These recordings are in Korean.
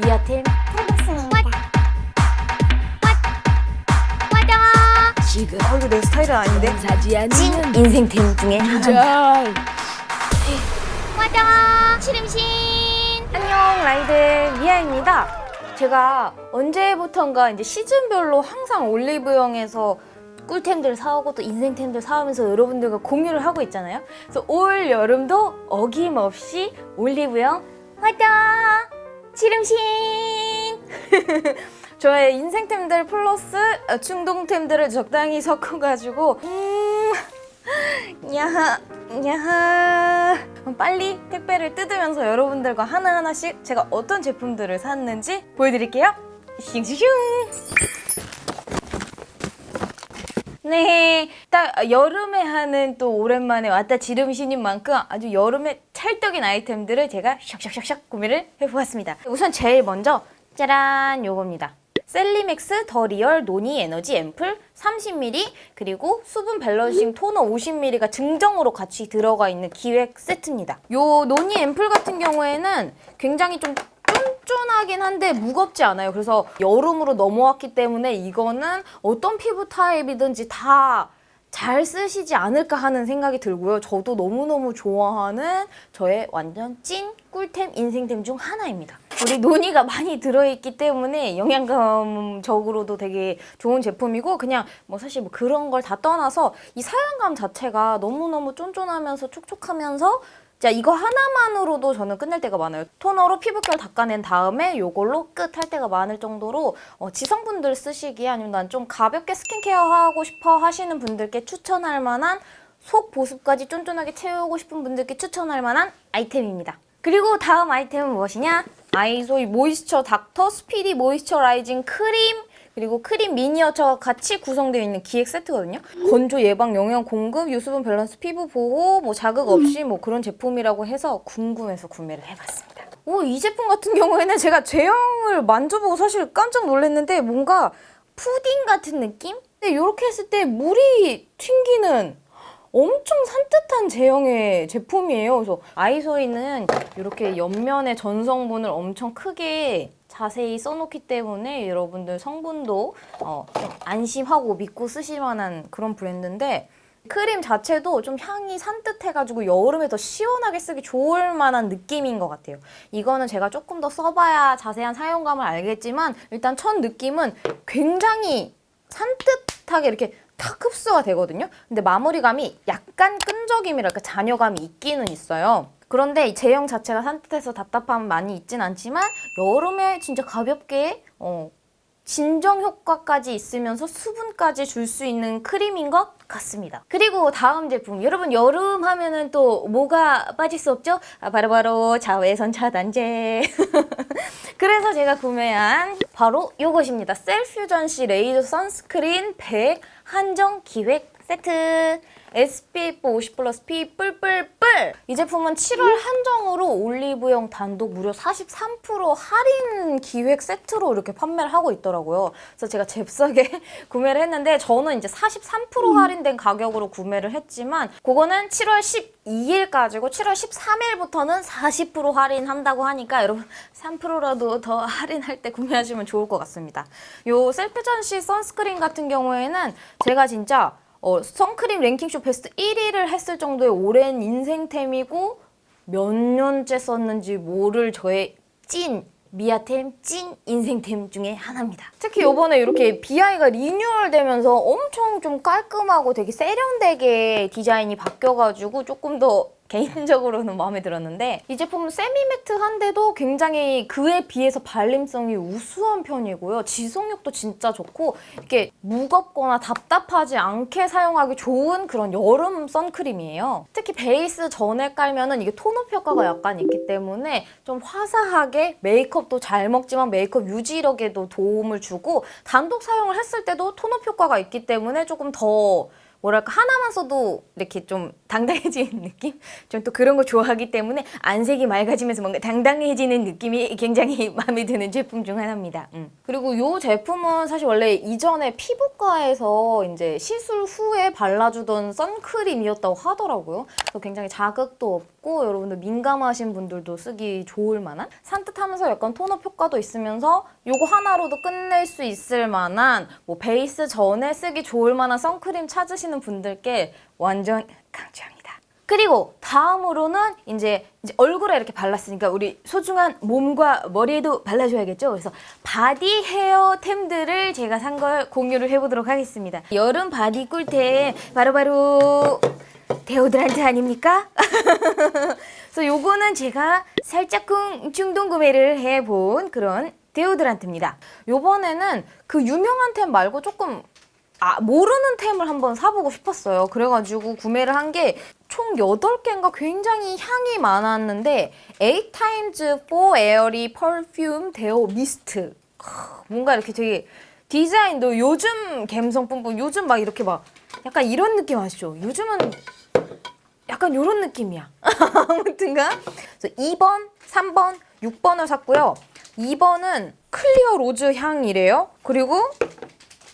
미아템 텔백스입니다. 지금 어, 이거 내 스타일은 아닌데? 사지 찐 인생템 중에 하나 잘. 화장 치름신 안녕, 라이들 미아입니다. 제가 언제부턴가 이제 시즌별로 항상 올리브영에서 꿀템들 사오고 또 인생템들 사오면서 여러분들과 공유를 하고 있잖아요. 그래서 올 여름도 어김없이 올리브영 화장 치름신! 저의 인생템들 플러스 어, 충동템들을 적당히 섞어가지고 음 야하 야하 빨리 택배를 뜯으면서 여러분들과 하나하나씩 제가 어떤 제품들을 샀는지 보여드릴게요. 슝슝슝! 네, 딱 여름에 하는 또 오랜만에 왔다 지름신인 만큼 아주 여름에 찰떡인 아이템들을 제가 샥샥샥샥 구매를 해보았습니다. 우선 제일 먼저 짜란 요겁니다. 셀리맥스 더 리얼 노니 에너지 앰플 30ml 그리고 수분 밸런싱 토너 50ml가 증정으로 같이 들어가 있는 기획 세트입니다. 요 노니 앰플 같은 경우에는 굉장히 좀 쫀쫀하긴 한데 무겁지 않아요. 그래서 여름으로 넘어왔기 때문에 이거는 어떤 피부 타입이든지 다 잘 쓰시지 않을까 하는 생각이 들고요. 저도 너무너무 좋아하는 저의 완전 찐 꿀템 인생템 중 하나입니다. 우리 논이가 많이 들어있기 때문에 영양감적으로도 되게 좋은 제품이고 그냥 뭐 사실 뭐 그런 걸 다 떠나서 이 사용감 자체가 너무너무 쫀쫀하면서 촉촉하면서 자 이거 하나만으로도 저는 끝낼 때가 많아요. 토너로 피부결 닦아낸 다음에 요걸로 끝 할 때가 많을 정도로 어, 지성분들 쓰시기에 아니면 난 좀 가볍게 스킨케어 하고 싶어 하시는 분들께 추천할 만한 속 보습까지 쫀쫀하게 채우고 싶은 분들께 추천할 만한 아이템입니다. 그리고 다음 아이템은 무엇이냐? 아이소이 모이스처 닥터 스피디 모이스처라이징 크림 그리고 크림 미니어처가 같이 구성되어 있는 기획 세트거든요. 건조 예방 영양 공급, 유수분 밸런스 피부 보호, 뭐 자극 없이 뭐 그런 제품이라고 해서 궁금해서 구매를 해봤습니다. 오, 이 제품 같은 경우에는 제가 제형을 만져보고 사실 깜짝 놀랐는데 뭔가 푸딩 같은 느낌? 근데 이렇게 했을 때 물이 튕기는 엄청 산뜻한 제형의 제품이에요. 그래서 아이소이는 이렇게 옆면에 전성분을 엄청 크게 자세히 써놓기 때문에 여러분들 성분도 어, 좀 안심하고 믿고 쓰실 만한 그런 브랜드인데 크림 자체도 좀 향이 산뜻해가지고 여름에 더 시원하게 쓰기 좋을 만한 느낌인 것 같아요. 이거는 제가 조금 더 써봐야 자세한 사용감을 알겠지만 일단 첫 느낌은 굉장히 산뜻하게 이렇게 탁 흡수가 되거든요. 근데 마무리감이 약간 끈적임이랄까 잔여감이 있기는 있어요. 그런데 이 제형 자체가 산뜻해서 답답함은 많이 있진 않지만 여름에 진짜 가볍게 어, 진정 효과까지 있으면서 수분까지 줄 수 있는 크림인 것 같습니다. 그리고 다음 제품 여러분 여름 하면은 또 뭐가 빠질 수 없죠? 아, 바로바로 자외선 차단제. 그래서 제가 구매한 바로 이것입니다. 셀퓨전시 레이저 선스크린 100 한정 기획 세트. SPF 50 플러스 P 뿔뿔뿔 이 제품은 7월 한정으로 올리브영 단독 무려 43% 할인 기획 세트로 이렇게 판매를 하고 있더라고요. 그래서 제가 잽싸게 구매를 했는데 저는 이제 43% 할인된 가격으로 구매를 했지만 그거는 7월 12일까지고 7월 13일부터는 40% 할인한다고 하니까 여러분 3%라도 더 할인할 때 구매하시면 좋을 것 같습니다. 요 셀프전시 선스크린 같은 경우에는 제가 진짜 어, 선크림 랭킹쇼 베스트 1위를 했을 정도의 오랜 인생템이고 몇 년째 썼는지 모를 저의 찐 미아템 찐 인생템 중에 하나입니다. 특히 이번에 이렇게 BI가 리뉴얼되면서 엄청 좀 깔끔하고 되게 세련되게 디자인이 바뀌어가지고 조금 더 개인적으로는 마음에 들었는데 이 제품은 세미매트한데도 굉장히 그에 비해서 발림성이 우수한 편이고요. 지속력도 진짜 좋고 이렇게 무겁거나 답답하지 않게 사용하기 좋은 그런 여름 선크림이에요. 특히 베이스 전에 깔면은 이게 톤업 효과가 약간 있기 때문에 좀 화사하게 메이크업도 잘 먹지만 메이크업 유지력에도 도움을 주고 단독 사용을 했을 때도 톤업 효과가 있기 때문에 조금 더 뭐랄까 하나만 써도 이렇게 좀 당당해지는 느낌? 좀또 그런 거 좋아하기 때문에 안색이 맑아지면서 뭔가 당당해지는 느낌이 굉장히 마음에 드는 제품 중 하나입니다. 음. 그리고 이 제품은 사실 원래 이전에 피부과에서 이제 시술 후에 발라주던 선크림이었다고 하더라고요. 그래서 굉장히 자극도 없고 여러분들 민감하신 분들도 쓰기 좋을 만한 산뜻하면서 약간 톤업 효과도 있으면서 요거 하나로도 끝낼 수 있을 만한 뭐 베이스 전에 쓰기 좋을 만한 선크림 찾으 시는 분들께 완전 강추합니다. 그리고 다음으로는 이제, 이제 얼굴에 이렇게 발랐으니까 우리 소중한 몸과 머리에도 발라줘야겠죠. 그래서 바디 헤어템들을 제가 산 걸 공유를 해보도록 하겠습니다. 여름 바디 꿀템 바로바로 데오드란트 아닙니까? 그래서 요거는 제가 살짝 중동 구매를 해본 그런 데오드란트입니다. 요번에는 그 유명한 템 말고 조금 아, 모르는 템을 한번 사보고 싶었어요. 그래가지고 구매를 한 게 총 8개인가 굉장히 향이 많았는데 8 times 4 airy perfume 데오 미스트 뭔가 이렇게 되게 디자인도 요즘 감성 뿜뿜 요즘 막 이렇게 막 약간 이런 느낌 아시죠? 요즘은 약간 요런 느낌이야. 아무튼가. 그래서 2번, 3번, 6번을 샀고요. 2번은 클리어 로즈 향이래요. 그리고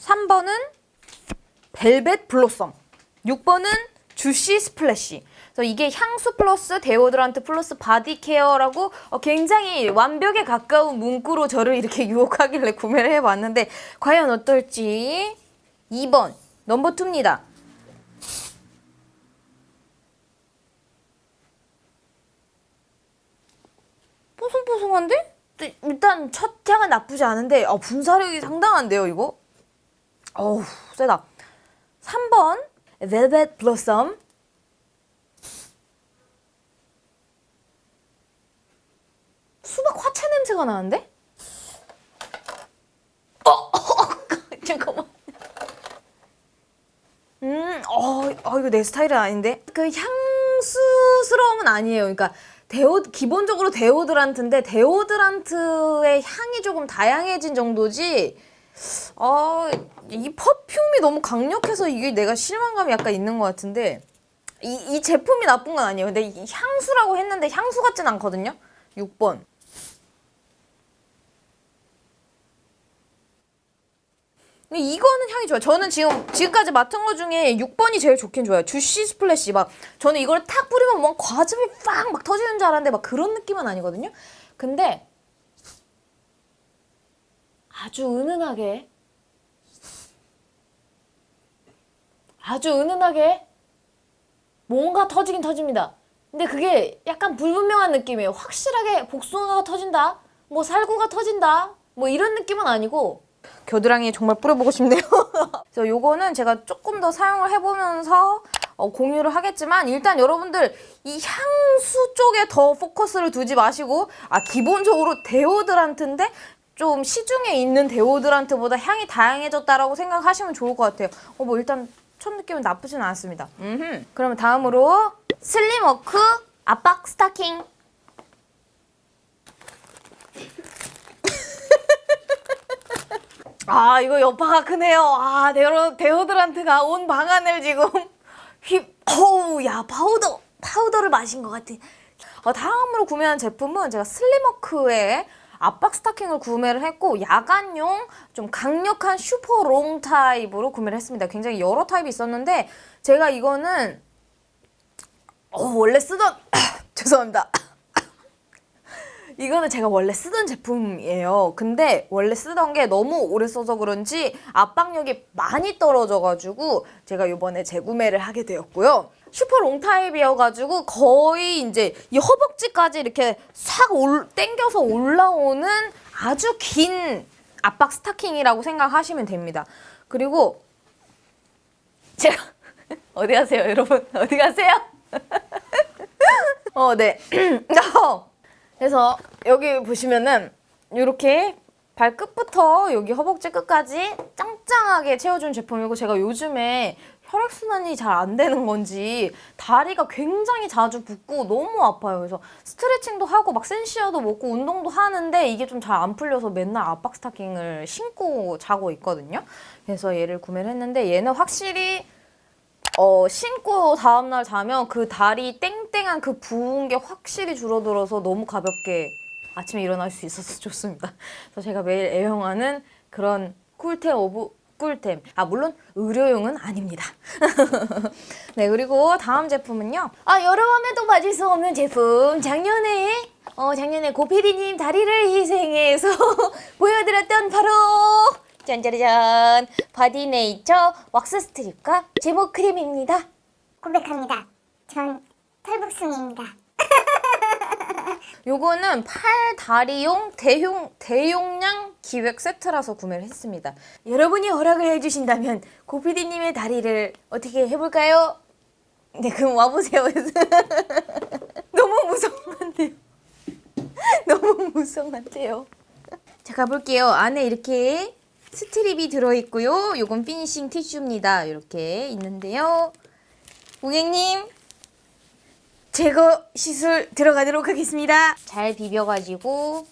3번은 벨벳 블로썸. 6번은 주시 스플래시. 그래서 이게 향수 플러스 데오드란트 플러스 바디 케어라고 어, 굉장히 완벽에 가까운 문구로 저를 이렇게 유혹하길래 구매를 해봤는데 과연 어떨지 2번 넘버 2입니다. 뽀송뽀송한데? 네, 일단 첫 향은 나쁘지 않은데 어, 분사력이 상당한데요 이거? 어우 세다 3번 벨벳 블로썸 수박 화채 냄새가 나는데? 어, 잠깐만 음, 어, 어, 이거 내 스타일은 아닌데? 그 향수스러움은 아니에요. 그러니까 데오 기본적으로 데오드란트인데 데오드란트의 향이 조금 다양해진 정도지. 어, 이 퍼퓸이 너무 강력해서 이게 내가 실망감이 약간 있는 것 같은데 이, 이 제품이 나쁜 건 아니에요. 근데 이 향수라고 했는데 향수 같진 않거든요. 6번. 근데 이거는 향이 좋아요. 저는 지금 지금까지 맡은 거 중에 6번이 제일 좋긴 좋아요. 주시 스플래시 막 저는 이걸 탁 뿌리면 막 과즙이 빵 막 터지는 줄 알았는데 막 그런 느낌은 아니거든요. 근데 아주 은은하게 아주 은은하게 뭔가 터지긴 터집니다. 근데 그게 약간 불분명한 느낌이에요. 확실하게 복숭아가 터진다, 뭐 살구가 터진다, 뭐 이런 느낌은 아니고 겨드랑이에 정말 뿌려보고 싶네요. 그래서 요거는 제가 조금 더 사용을 해보면서 어, 공유를 하겠지만 일단 여러분들 이 향수 쪽에 더 포커스를 두지 마시고 아 기본적으로 데오드란트인데 좀 시중에 있는 데오드란트보다 향이 다양해졌다라고 생각하시면 좋을 것 같아요. 어 뭐 일단 첫 느낌은 나쁘진 않습니다. 음흠. 그러면 다음으로 슬림워크 압박 스타킹 아 이거 여파가 크네요. 아 데오, 데오드란트가 온 방안을 지금 휩 어우 야 파우더 파우더를 마신 것 같아. 어, 다음으로 구매한 제품은 제가 슬림워크의 압박 스타킹을 구매를 했고 야간용 좀 강력한 슈퍼 롱 타입으로 구매를 했습니다. 굉장히 여러 타입이 있었는데 제가 이거는 어, 원래 쓰던 죄송합니다. 이거는 제가 원래 쓰던 제품이에요. 근데 원래 쓰던 게 너무 오래 써서 그런지 압박력이 많이 떨어져가지고 제가 이번에 재구매를 하게 되었고요. 슈퍼 롱 타입이어가지고 거의 이제 이 허벅지까지 이렇게 싹 올, 땡겨서 올라오는 아주 긴 압박 스타킹이라고 생각하시면 됩니다. 그리고 제가 어디 가세요, 여러분? 어디 가세요? 어, 네. 그래서 여기 보시면은 이렇게 발끝부터 여기 허벅지 끝까지 짱짱하게 채워준 제품이고 제가 요즘에 혈액순환이 잘 안 되는 건지 다리가 굉장히 자주 붓고 너무 아파요. 그래서 스트레칭도 하고 막 센시아도 먹고 운동도 하는데 이게 좀 잘 안 풀려서 맨날 압박 스타킹을 신고 자고 있거든요. 그래서 얘를 구매를 했는데 얘는 확실히 어, 신고 다음날 자면 그 다리 땡땡한 그 부은 게 확실히 줄어들어서 너무 가볍게 아침에 일어날 수 있어서 좋습니다. 그래서 제가 매일 애용하는 그런 꿀템 오브 꿀템. 아, 물론 의료용은 아닙니다. 네, 그리고 다음 제품은요. 아, 여름하면 빠질 수 없는 제품. 작년에, 어, 작년에 고피디님 다리를 희생해서 보여드렸던 바로 짠짜라짠 바디네이처 왁스 스트립과 제모 크림입니다. 고백합니다. 전 털북숭이입니다. 요거는 팔 다리용 대용 대용량 기획 세트라서 구매를 했습니다. 여러분이 허락을 해주신다면 고피디님의 다리를 어떻게 해볼까요? 네, 그럼 와보세요. 너무 무성한데요. 너무 무성한데요. 자 가볼게요. 안에 이렇게 스트립이 들어있고요. 요건 피니싱 티슈입니다. 이렇게 있는데요. 고객님 제거 시술 들어가도록 하겠습니다. 잘 비벼가지고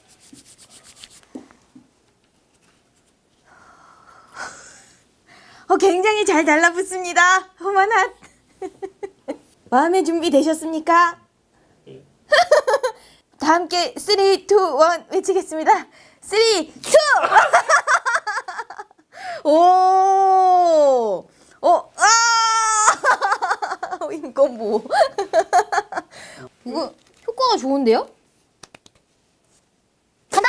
어, 굉장히 잘 달라붙습니다. 어머나 마음의 준비 되셨습니까? 다 함께 3, 2, 1 외치겠습니다. 3, 2! 오! 어, 아! 이거 뭐? 이거 효과가 좋은데요? 간다!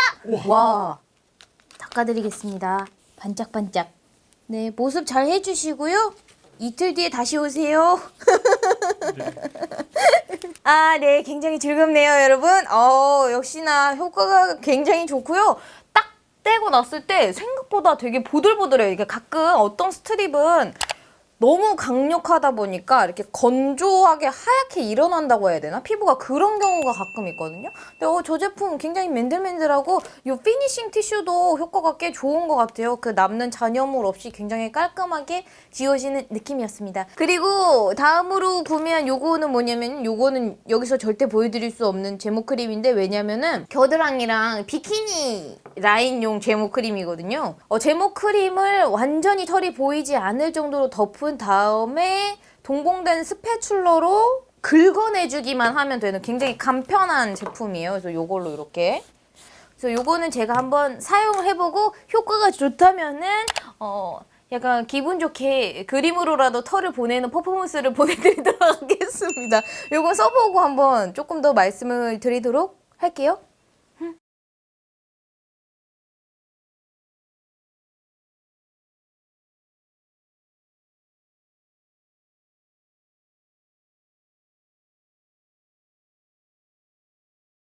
와. 닦아드리겠습니다. 반짝반짝. 네, 모습 잘 해주시고요. 이틀 뒤에 다시 오세요. 아, 네, 굉장히 즐겁네요, 여러분. 어, 역시나 효과가 굉장히 좋고요. 딱 떼고 났을 때 생각보다 되게 보들보들해요. 이게 가끔 어떤 스트립은 너무 강력하다 보니까 이렇게 건조하게 하얗게 일어난다고 해야 되나? 피부가 그런 경우가 가끔 있거든요. 근데 어, 저 제품 굉장히 맨들맨들하고 이 피니싱 티슈도 효과가 꽤 좋은 것 같아요. 그 남는 잔여물 없이 굉장히 깔끔하게 지워지는 느낌이었습니다. 그리고 다음으로 구매한 요거는 뭐냐면 요거는 여기서 절대 보여드릴 수 없는 제모 크림인데 왜냐면은 겨드랑이랑 비키니 라인용 제모 크림이거든요. 어, 제모 크림을 완전히 털이 보이지 않을 정도로 덮은 다음에 동봉된 스패출러로 긁어내주기만 하면 되는 굉장히 간편한 제품이에요. 그래서 요걸로 이렇게. 그래서 요거는 제가 한번 사용을 해보고 효과가 좋다면은 어 약간 기분 좋게 그림으로라도 털을 보내는 퍼포먼스를 보내드리도록 하겠습니다. 요거 써보고 한번 조금 더 말씀을 드리도록 할게요.